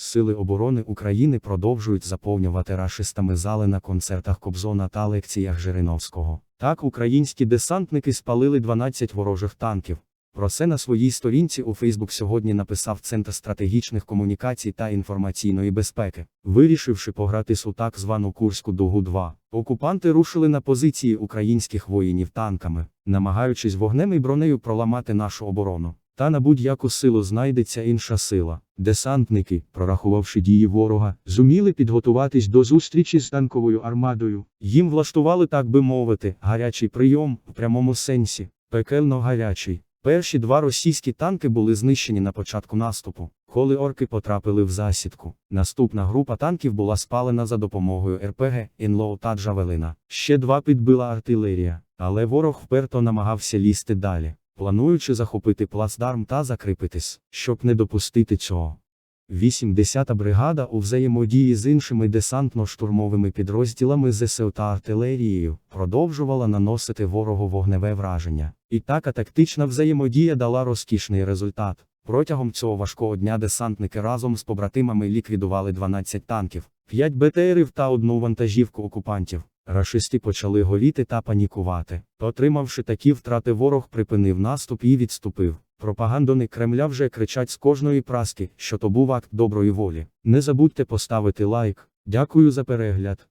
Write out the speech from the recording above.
Сили оборони України продовжують заповнювати рашистами зали на концертах Кобзона та лекціях Жириновського. Так, українські десантники спалили 12 ворожих танків. Про це на своїй сторінці у Фейсбук сьогодні написав Центр стратегічних комунікацій та інформаційної безпеки. Вирішивши пограти у так звану Курську дугу 2 окупанти рушили на позиції українських воїнів танками, намагаючись вогнем і бронею проламати нашу оборону. Та на будь-яку силу знайдеться інша сила. Десантники, прорахувавши дії ворога, зуміли підготуватись до зустрічі з танковою армадою. Їм влаштували, так би мовити, гарячий прийом в прямому сенсі, пекельно гарячий. Перші два російські танки були знищені на початку наступу, коли орки потрапили в засідку. Наступна група танків була спалена за допомогою РПГ, Інлоу та Джавелина. Ще два підбила артилерія, але ворог вперто намагався лізти далі, плануючи захопити плацдарм та закріпитись, щоб не допустити цього. 80-та бригада у взаємодії з іншими десантно-штурмовими підрозділами ЗСУ та артилерією продовжувала наносити ворогу вогневе враження. І така тактична взаємодія дала розкішний результат. Протягом цього важкого дня десантники разом з побратимами ліквідували 12 танків, 5 БТРів та одну вантажівку окупантів. Рашисти почали горіти та панікувати. Отримавши такі втрати, ворог припинив наступ і відступив. Пропагандони Кремля вже кричать з кожної праски, що то був акт доброї волі. Не забудьте поставити лайк. Дякую за перегляд.